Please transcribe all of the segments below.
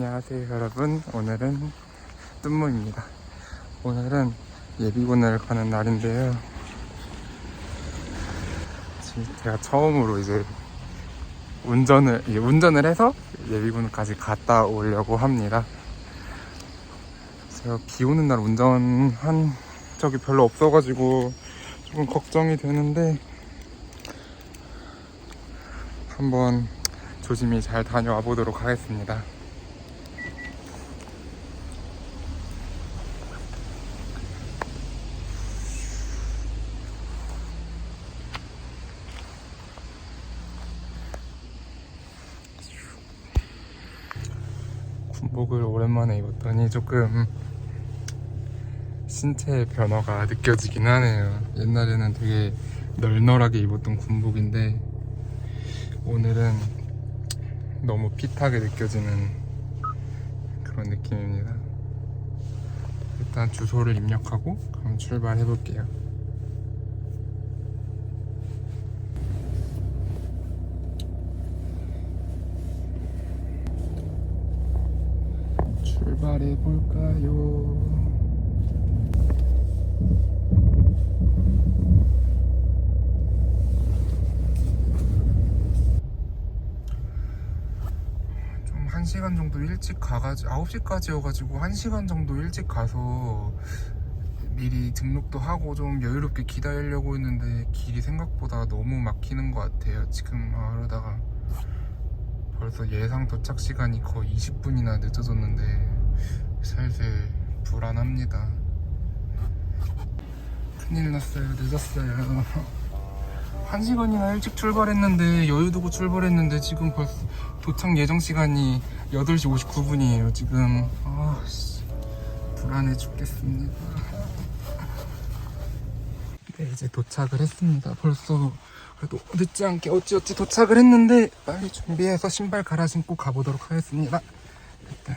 안녕하세요 여러분. 오늘은 뜬모입니다. 오늘은 예비군을 가는 날인데요. 지금 제가 처음으로 이제 운전을 운전을 해서 예비군까지 갔다 오려고 합니다. 제가 비 오는 날 운전한 적이 별로 없어가지고 조금 걱정이 되는데 한번 조심히 잘 다녀와 보도록 하겠습니다. 군복을 오랜만에 입었더니 조금 신체의 변화가 느껴지긴 하네요. 옛날에는 되게 널널하게 입었던 군복인데 오늘은 너무 핏하게 느껴지는 그런 느낌입니다. 일단 주소를 입력하고 그럼 출발해 볼게요. 출발해 볼까요? 좀 1시간 정도 일찍 가가지고 9시까지여가지고 1시간 정도 일찍 가서 미리 등록도 하고 좀 여유롭게 기다리려고 했는데 길이 생각보다 너무 막히는 것 같아요 지금 아, 그러다가 벌써 예상 도착 시간이 거의 20분이나 늦어졌는데 슬슬 불안합니다. 큰일 났어요. 늦었어요. 한 시간이나 일찍 출발했는데 여유 두고 출발했는데 지금 벌써 도착 예정 시간이 8시 59분이에요 지금. 아 씨, 불안해 죽겠습니다. 네 이제 도착을 했습니다. 벌써 그래도 늦지 않게 어찌어찌 도착을 했는데 빨리 준비해서 신발 갈아 신고 가보도록 하겠습니다. 일단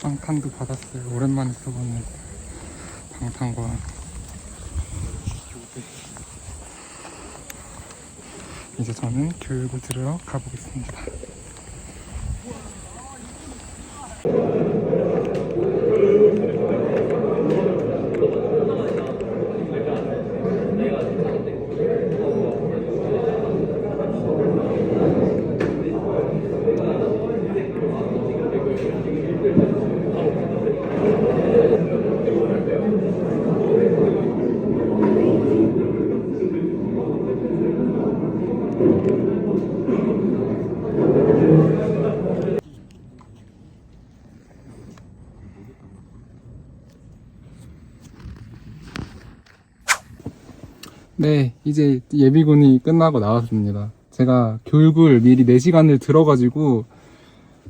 방탄도 받았어요. 오랜만에 써보는 방탄과. 이제 저는 교육을 들으러 가보겠습니다. 네, 이제 예비군이 끝나고 나왔습니다. 제가 교육을 미리 4시간을 들어가지고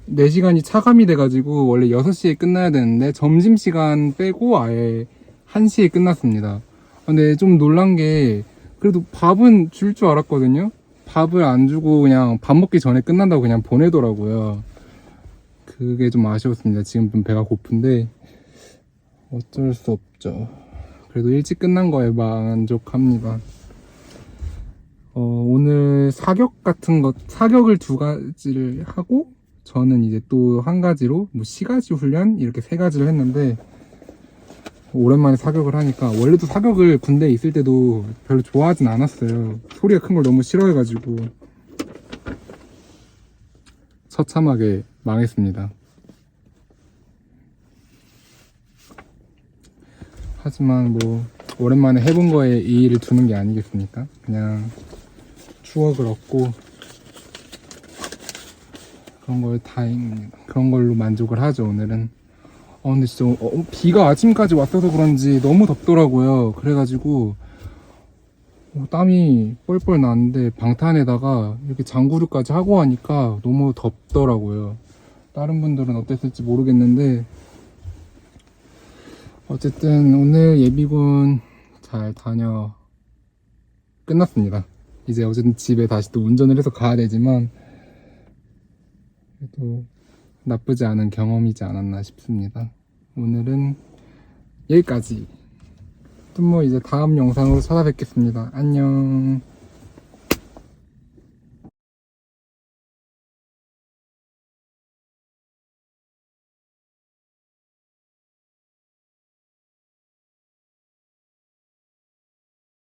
4시간이 차감이 돼가지고 원래 6시에 끝나야 되는데 점심시간 빼고 아예 1시에 끝났습니다. 근데 좀 놀란 게 그래도 밥은 줄 줄 알았거든요. 밥을 안 주고 그냥 밥 먹기 전에 끝난다고 그냥 보내더라고요. 그게 좀 아쉬웠습니다. 지금 좀 배가 고픈데 어쩔 수 없죠. 그래도 일찍 끝난 거에 만족합니다. 어, 오늘 사격 같은 것, 사격을 두 가지를 하고, 저는 이제 또 한 가지로, 뭐, 시가지 훈련? 이렇게 세 가지를 했는데, 오랜만에 사격을 하니까, 원래도 사격을 군대에 있을 때도 별로 좋아하진 않았어요. 소리가 큰 걸 너무 싫어해가지고, 처참하게 망했습니다. 하지만 뭐 오랜만에 해본 거에 의의를 두는 게 아니겠습니까? 그냥 추억을 얻고 그런 걸 다행입니다. 그런 걸로 만족을 하죠, 오늘은. 어, 근데 진짜 어, 비가 아침까지 왔어서 그런지 너무 덥더라고요. 그래가지고 어, 땀이 뻘뻘 나는데 방탄에다가 이렇게 장구류까지 하고 하니까 너무 덥더라고요. 다른 분들은 어땠을지 모르겠는데 어쨌든 오늘 예비군 잘 다녀 끝났습니다. 이제 어쨌든 집에 다시 또 운전을 해서 가야 되지만 그래도 나쁘지 않은 경험이지 않았나 싶습니다. 오늘은 여기까지. 또 뭐 이제 다음 영상으로 찾아뵙겠습니다. 안녕.